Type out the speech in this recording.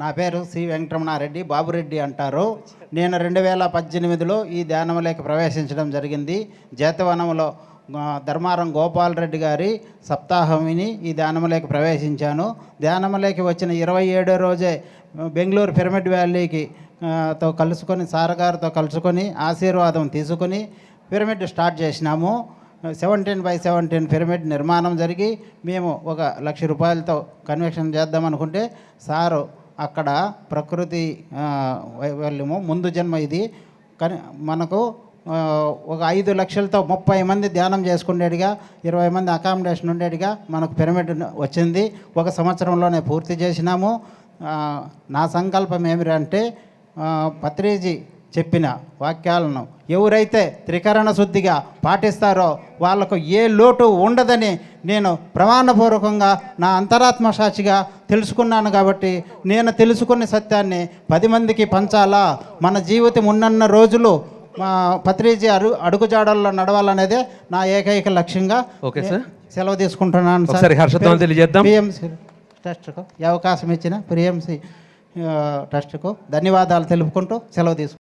నా పేరు సి వెంకటరమణారెడ్డి బాబురెడ్డి అంటారు. నేను రెండు వేల పద్దెనిమిదిలో ఈ ధ్యానంలోకి ప్రవేశించడం జరిగింది. జేతవనంలో ధర్మారం గోపాలరెడ్డి గారి సప్తాహం విని ఈ ధ్యానంలోకి ప్రవేశించాను. ధ్యానంలోకి వచ్చిన ఇరవై ఏడో రోజే బెంగళూరు పిరమిడ్ వ్యాలీకి తో కలుసుకొని సారగారితో కలుసుకొని ఆశీర్వాదం తీసుకొని పిరమిడ్ స్టార్ట్ చేసినాము. సెవెంటీన్ బై సెవెంటీన్ పిరమిడ్ నిర్మాణం జరిగి మేము ఒక లక్ష రూపాయలతో కన్వెక్షన్ చేద్దాం అనుకుంటే సారు అక్కడ ప్రకృతి వైవల్యము ముందు జన్మ ఇది. కానీ మనకు ఒక ఐదు లక్షలతో ముప్పై మంది ధ్యానం చేసుకునేటిగా ఇరవై మంది అకామిడేషన్ ఉండేటిగా మనకు పిరమిడ్ వచ్చింది. ఒక సంవత్సరంలోనే పూర్తి చేసినాము. నా సంకల్పం ఏమిటంటే పత్రిజీ చెప్పిన వాక్యాలను ఎవరైతే త్రికరణ శుద్ధిగా పాటిస్తారో వాళ్ళకు ఏ లోటు ఉండదని నేను ప్రమాణపూర్వకంగా నా అంతరాత్మ సాక్షిగా తెలుసుకున్నాను కాబట్టి నేను తెలుసుకున్న సత్యాన్ని పది మందికి పంచాలా? మన జీవితం ఉన్నన్న రోజులు మా పత్రిజీ అడుగు అడుగుజాడల్లో నడవాలనేదే నా ఏకైక లక్ష్యంగా ఓకే సార్. సెలవు తీసుకుంటున్నాను సార్. హర్షధ్వానం తెలియజేద్దాం. పిఎంసి ట్రస్ట్కు ఈ అవకాశం ఇచ్చిన పిఎంసి ట్రస్ట్కు ధన్యవాదాలు తెలుపుకుంటూ సెలవు తీసుకుంటాను